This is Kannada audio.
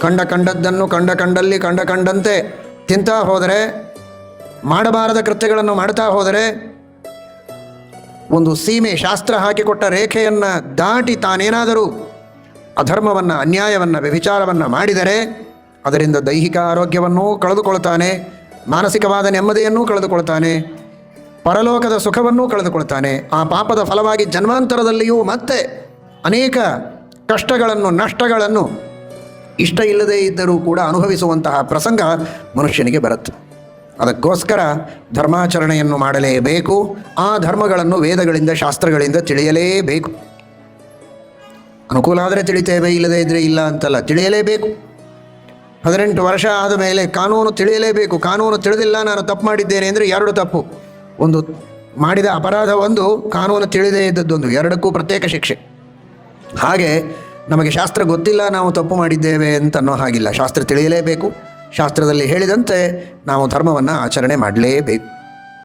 ಕಂಡ ಕಂಡದ್ದನ್ನು ಕಂಡ ಕಂಡಲ್ಲಿ ಕಂಡ ಕಂಡಂತೆ ತಿಂತಾ ಹೋದರೆ, ಮಾಡಬಾರದ ಕೃತ್ಯಗಳನ್ನು ಮಾಡ್ತಾ ಹೋದರೆ, ಒಂದು ಸೀಮೆ ಶಾಸ್ತ್ರ ಹಾಕಿಕೊಟ್ಟ ರೇಖೆಯನ್ನು ದಾಟಿ ತಾನೇನಾದರೂ ಅಧರ್ಮವನ್ನು, ಅನ್ಯಾಯವನ್ನು, ವ್ಯಭಿಚಾರವನ್ನು ಮಾಡಿದರೆ, ಅದರಿಂದ ದೈಹಿಕ ಆರೋಗ್ಯವನ್ನು ಕಳೆದುಕೊಳ್ತಾನೆ, ಮಾನಸಿಕವಾದ ನೆಮ್ಮದಿಯನ್ನೂ ಕಳೆದುಕೊಳ್ತಾನೆ, ಪರಲೋಕದ ಸುಖವನ್ನೂ ಕಳೆದುಕೊಳ್ತಾನೆ, ಆ ಪಾಪದ ಫಲವಾಗಿ ಜನ್ಮಾಂತರದಲ್ಲಿಯೂ ಮತ್ತೆ ಅನೇಕ ಕಷ್ಟಗಳನ್ನು, ನಷ್ಟಗಳನ್ನು ಇಷ್ಟ ಇಲ್ಲದೇ ಇದ್ದರೂ ಕೂಡ ಅನುಭವಿಸುವಂತಹ ಪ್ರಸಂಗ ಮನುಷ್ಯನಿಗೆ ಬರುತ್ತೆ. ಅದಕ್ಕೋಸ್ಕರ ಧರ್ಮಾಚರಣೆಯನ್ನು ಮಾಡಲೇಬೇಕು. ಆ ಧರ್ಮಗಳನ್ನು ವೇದಗಳಿಂದ, ಶಾಸ್ತ್ರಗಳಿಂದ ತಿಳಿಯಲೇಬೇಕು. ಅನುಕೂಲ ಆದರೆ ತಿಳಿತೇವೆ, ಇಲ್ಲದೇ ಇದ್ದರೆ ಇಲ್ಲ ಅಂತಲ್ಲ, ತಿಳಿಯಲೇಬೇಕು. ಹದಿನೆಂಟು ವರ್ಷ ಆದ ಮೇಲೆ ಕಾನೂನು ತಿಳಿಯಲೇಬೇಕು. ಕಾನೂನು ತಿಳಿದಿಲ್ಲ, ನಾನು ತಪ್ಪು ಮಾಡಿದ್ದೇನೆ ಅಂದರೆ ಎರಡು ತಪ್ಪು. ಒಂದು ಮಾಡಿದ ಅಪರಾಧ ಒಂದು, ಕಾನೂನು ತಿಳಿದೇ ಇದ್ದದ್ದೊಂದು ಎರಡಕ್ಕೂ ಪ್ರತ್ಯೇಕ ಶಿಕ್ಷೆ. ಹಾಗೆ ನಮಗೆ ಶಾಸ್ತ್ರ ಗೊತ್ತಿಲ್ಲ, ನಾವು ತಪ್ಪು ಮಾಡಿದ್ದೇವೆ ಅಂತ ಅನ್ನೋ ಹಾಗಿಲ್ಲ. ಶಾಸ್ತ್ರ ತಿಳಿಯಲೇಬೇಕು. ಶಾಸ್ತ್ರದಲ್ಲಿ ಹೇಳಿದಂತೆ ನಾವು ಧರ್ಮವನ್ನು ಆಚರಣೆ ಮಾಡಲೇಬೇಕು.